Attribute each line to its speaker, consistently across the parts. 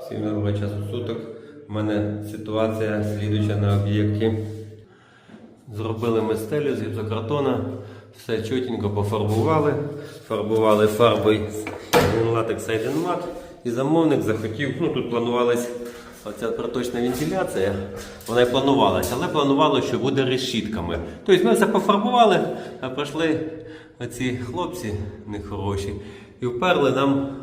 Speaker 1: Всім доброго часу суток. У мене ситуація слідуюча на об'єкті. Зробили ми стелю з гіпсокартона, все чотенько пофарбували. Фарбували фарбою латекс Айденмат. І замовник захотів, ну тут планувалась оця проточна вентиляція, вона і планувалася, але планувало, що буде решітками. Тобто ми все пофарбували, а прийшли оці хлопці нехороші і вперли нам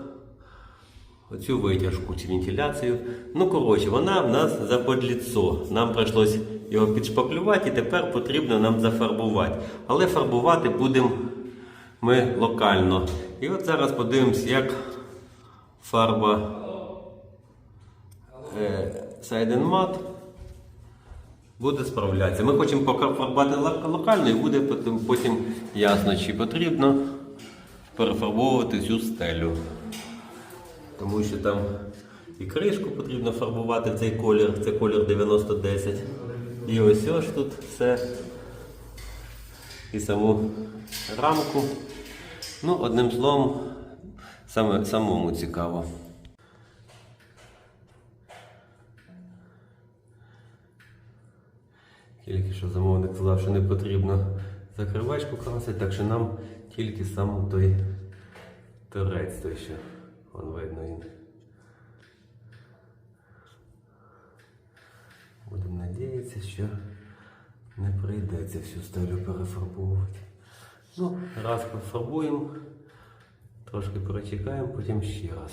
Speaker 1: оцю витяжку чи вентиляцію. Ну, коротше, вона в нас заподліцо. Нам прийшлось його підшпаклювати і тепер потрібно нам зафарбувати. Але фарбувати будемо ми локально. І от зараз подивимось, як фарба е, Сайденмат буде справлятися. Ми хочемо поки фарбувати локально і буде потім, потім ясно, чи потрібно перефарбовувати цю стелю. Тому що там і кришку потрібно фарбувати цей колір, це колір 9010. І ось ось тут все. І саму рамку. Ну, одним словом, саме, самому цікаво. Тільки що замовник сказав, що не потрібно закривачку красити, так що нам тільки сам той торець, той що вон видно він. Будемо надіятися, що не прийдеться всю стелю перефарбовувати. Ну, раз пофарбуємо, трошки перечекаємо, потім ще раз.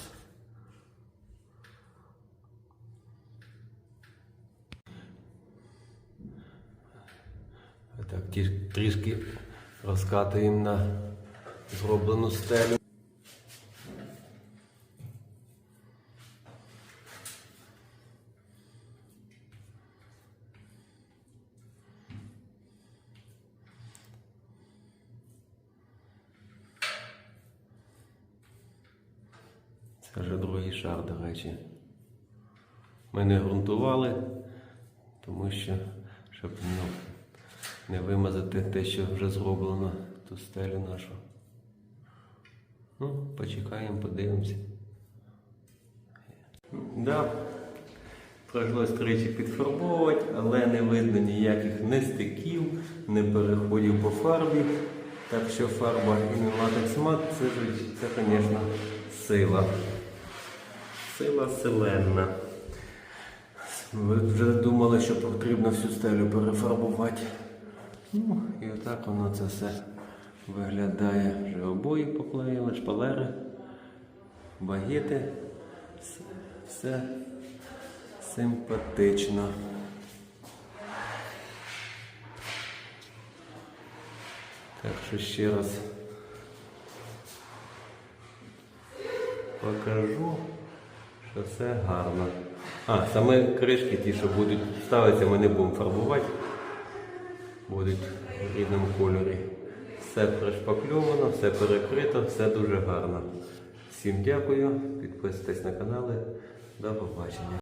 Speaker 1: Так, трішки розкатуємо на зроблену стелю. Це вже другий шар, до речі. Ми не ґрунтували, тому що, щоб ну, не вимазати те, що вже зроблено, ту стелю нашу. Ну, почекаємо, подивимося. Да, прийшлось тричі підфарбовувати, але не видно ніяких не стиків, не переходів по фарбі. Так що фарба і латекс мат це, звісно, сила. Сила селенна. Ви вже думали, що потрібно всю стелю перефарбувати. Ну, і отак воно це все виглядає. Вже обої поклеїли, шпалери, багети. С- Все симпатично. Так що ще раз покажу, що все гарно. А, саме кришки ті, що будуть ставитися, ми не будемо фарбувати. Будуть в рідному кольорі. Все пришпакльовано, все перекрито, все дуже гарно. Всім дякую, підписуйтесь на канали. До побачення.